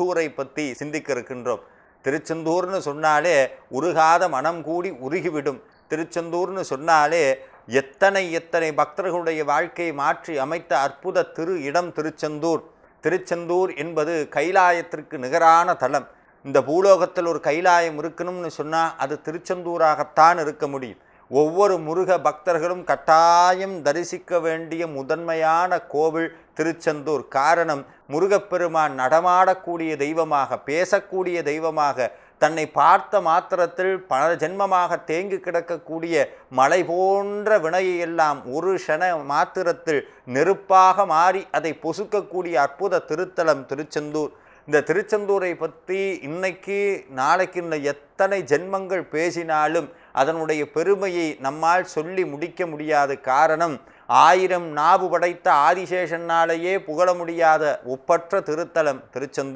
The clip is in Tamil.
திருச்செந்தூரை பற்றி சிந்திக்க இருக்கின்றோம் திருச்செந்தூர்னு சொன்னாலே உருகாத மனம் கூடி உருகிவிடும். திருச்செந்தூர்னு சொன்னாலே எத்தனை எத்தனை பக்தர்களுடைய வாழ்க்கையை மாற்றி அமைத்த அற்புத திரு இடம் திருச்செந்தூர். திருச்செந்தூர் என்பது கைலாயத்திற்கு நிகரான தலம். இந்த பூலோகத்தில் ஒரு கைலாயம் இருக்கணும்னு சொன்னால் அது திருச்செந்தூராகத்தான் இருக்க முடியும். ஒவ்வொரு முருக பக்தர்களும் கட்டாயம் தரிசிக்க வேண்டிய முதன்மையான கோவில் திருச்செந்தூர். காரணம் முருகப்பெருமான் நடமாடக்கூடிய தெய்வமாக பேசக்கூடிய தெய்வமாக தன்னை பார்த்த மாத்திரத்தில் பல ஜென்மமாக தேங்கி கிடக்கக்கூடிய மலை போன்ற வினையை எல்லாம் ஒரு க்ஷண மாத்திரத்தில் நெருப்பாக மாறி அதை பொசுக்கக்கூடிய அற்புத திருத்தலம் திருச்செந்தூர். இந்த திருச்செந்தூரை பற்றி இன்னைக்கு நாளைக்கு இந்த எத்தனை ஜென்மங்கள் பேசினாலும் அதனுடைய பெருமையை நம்மால் சொல்லி முடிக்க முடியாது காரணம் ஆயிரம் நாவு படைத்த ஆதிசேஷனாலேயே புகழ முடியாத ஒப்பற்ற திருத்தலம் திருச்செந்தூர்.